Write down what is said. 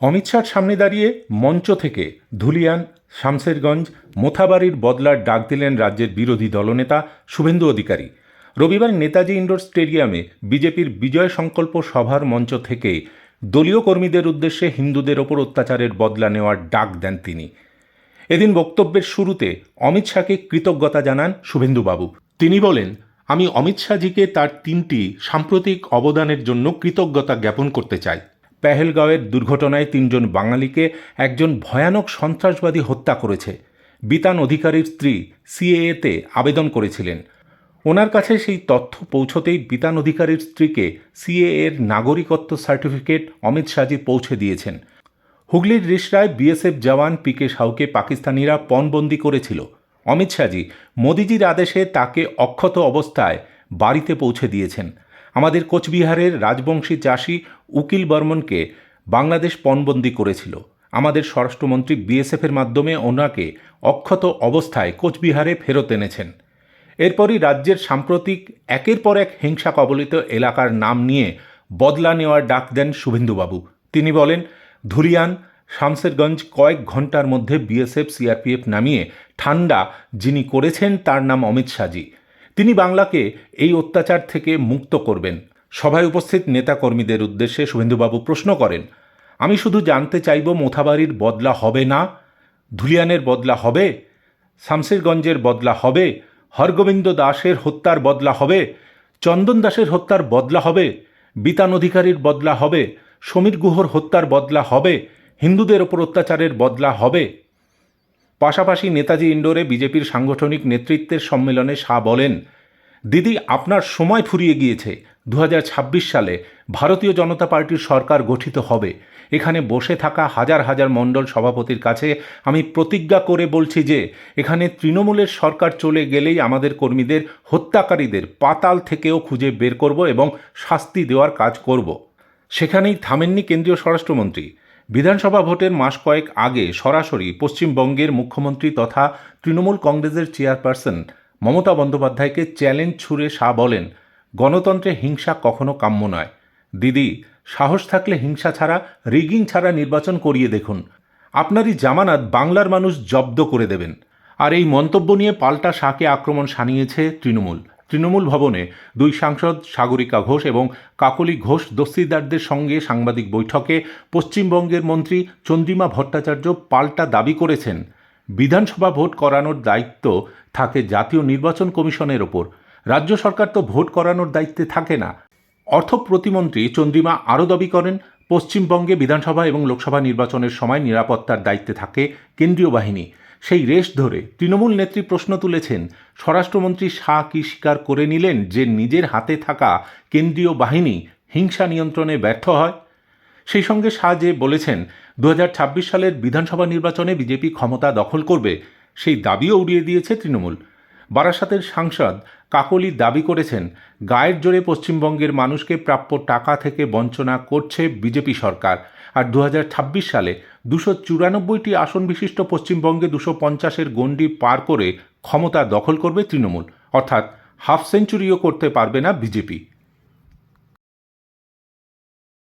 অমিত শাহর সামনে দাঁড়িয়ে মঞ্চ থেকে ধুলিয়ান শামসেরগঞ্জ মোথাবাড়ির বদলার ডাক দিলেন রাজ্যের বিরোধী দলনেতা শুভেন্দু অধিকারী। রবিবার নেতাজি ইন্ডোর স্টেডিয়ামে বিজেপির বিজয় সংকল্প সভার মঞ্চ থেকে দলীয় কর্মীদের উদ্দেশ্যে হিন্দুদের ওপর অত্যাচারের বদলা নেওয়ার ডাক দেন তিনি। এদিন বক্তব্যের শুরুতে অমিত শাহকে কৃতজ্ঞতা জানান শুভেন্দুবাবু তিনি বলেন, আমি অমিত শাহজিকে তার তিনটি সাম্প্রতিক অবদানের জন্য কৃতজ্ঞতা জ্ঞাপন করতে চাই। পেহেলগাঁওয়ের দুর্ঘটনায় তিনজন বাঙালিকে একজন ভয়ানক সন্ত্রাসবাদী হত্যা করেছে। বিতান অধিকারীর স্ত্রী সিএএতে আবেদন করেছিলেন। ওনার কাছে সেই তথ্য পৌঁছতেই বিতান অধিকারীর স্ত্রীকে সিএ এর নাগরিকত্ব সার্টিফিকেট অমিত শাহজি পৌঁছে দিয়েছেন। হুগলির রিসরায় বিএসএফ জওয়ান পিকে সাউকে পাকিস্তানিরা পণবন্দি করেছিল। অমিত শাহজি মোদিজির আদেশে তাকে অক্ষত অবস্থায় বাড়িতে পৌঁছে দিয়েছেন। আমাদের কোচবিহারের রাজবংশী চাষি উকিল বর্মনকে বাংলাদেশ পণবন্দি করেছিল। আমাদের স্বরাষ্ট্রমন্ত্রী বিএসএফের মাধ্যমে ওনাকে অক্ষত অবস্থায় কোচবিহারে ফেরত এনেছেন। এরপরই রাজ্যের সাম্প্রতিক একের পর এক হিংসা কবলিত এলাকার নাম নিয়ে বদলা নেওয়ার ডাক দেন শুভেন্দুবাবু। তিনি বলেন, ধুলিয়ান শামসেরগঞ্জ কয়েক ঘণ্টার মধ্যে বিএসএফ, সিআরপিএফ নামিয়ে ঠান্ডা যিনি করেছেন তার নাম অমিত শাহজি। তিনি বাংলাকে এই অত্যাচার থেকে মুক্ত করবেন। সভায় উপস্থিত নেতাকর্মীদের উদ্দেশ্যে শুভেন্দুবাবু প্রশ্ন করেন, আমি শুধু জানতে চাইব মোথাবাড়ির বদলা হবে না? ধুলিয়ানের বদলা হবে? শামসেরগঞ্জের বদলা হবে? হরগোবিন্দ দাসের হত্যার বদলা হবে? চন্দন দাসের হত্যার বদলা হবে? বিতান অধিকারীর বদলা হবে? সমীর গুহর হত্যার বদলা হবে? হিন্দুদের ওপর অত্যাচারের বদলা হবে? পাশাপাশি নেতাজি ইন্ডোরে বিজেপির সাংগঠনিক নেতৃত্বের সম্মেলনে শাহ বলেন, দিদি, আপনার সময় ফুরিয়ে গিয়েছে। দু হাজার ছাব্বিশ সালে ভারতীয় জনতা পার্টির সরকার গঠিত হবে। এখানে বসে থাকা হাজার হাজার মণ্ডল সভাপতির কাছে আমি প্রতিজ্ঞা করে বলছি যে, এখানে তৃণমূলের সরকার চলে গেলেই আমাদের কর্মীদের, হত্যাকারীদের পাতাল থেকেও খুঁজে বের করব এবং শাস্তি দেওয়ার কাজ করব। সেখানেই থামেননি কেন্দ্রীয় স্বরাষ্ট্রমন্ত্রী। বিধানসভা ভোটের মাস কয়েক আগে সরাসরি পশ্চিমবঙ্গের মুখ্যমন্ত্রী তথা তৃণমূল কংগ্রেসের চেয়ারপারসন মমতা বন্দ্যোপাধ্যায়কে চ্যালেঞ্জ ছুড়ে শাহ বলেন, গণতন্ত্রে হিংসা কখনো কাম্য নয়। দিদি, সাহস থাকলে হিংসা ছাড়া, রিগিং ছাড়া নির্বাচন করিয়ে দেখুন। আপনারই জামানাত বাংলার মানুষ জব্দ করে দেবেন। আর এই মন্তব্য নিয়ে পাল্টা শাহকে আক্রমণ সানিয়েছে তৃণমূল। তৃণমূল ভবনে দুই সাংসদ সাগরিকা ঘোষ এবং কাকলি ঘোষ দস্তিদারদের সঙ্গে সাংবাদিক বৈঠকে পশ্চিমবঙ্গের মন্ত্রী চন্দ্রিমা ভট্টাচার্য পাল্টা দাবি করেছেন। বিধানসভা ভোট করানোর দায়িত্ব থাকে জাতীয় নির্বাচন কমিশনের ওপর। রাজ্য সরকার তো ভোট করানোর দায়িত্বে থাকে না। অর্থ প্রতিমন্ত্রী চন্দ্রিমা আরও দাবি করেন, পশ্চিমবঙ্গে বিধানসভা এবং লোকসভা নির্বাচনের সময় নিরাপত্তার দায়িত্বে থাকে কেন্দ্রীয় বাহিনী। সেই রেশ ধরে তৃণমূল নেত্রী প্রশ্ন তুলেছেন, স্বরাষ্ট্রমন্ত্রী শাহ কি স্বীকার করে নিলেন যে নিজের হাতে থাকা কেন্দ্রীয় বাহিনী হিংসা নিয়ন্ত্রণে ব্যর্থ হয়? সেই সঙ্গে শাহ যে বলেছেন দু হাজার ছাব্বিশ সালের বিধানসভা নির্বাচনে বিজেপি ক্ষমতা দখল করবে, সেই দাবিও উড়িয়ে দিয়েছে তৃণমূল। বারাসাতের সাংসদ কাকলি দাবি করেছেন, গায়ের জোরে পশ্চিমবঙ্গের মানুষকে প্রাপ্য টাকা থেকে বঞ্চনা করছে বিজেপি সরকার। আর দু হাজার ছাব্বিশ সালে দুশো চুরানব্বইটি আসন বিশিষ্ট পশ্চিমবঙ্গে দুশো পঞ্চাশের গণ্ডি পার করে ক্ষমতা দখল করবে তৃণমূল। অর্থাৎ হাফ সেঞ্চুরিও করতে পারবে না বিজেপি।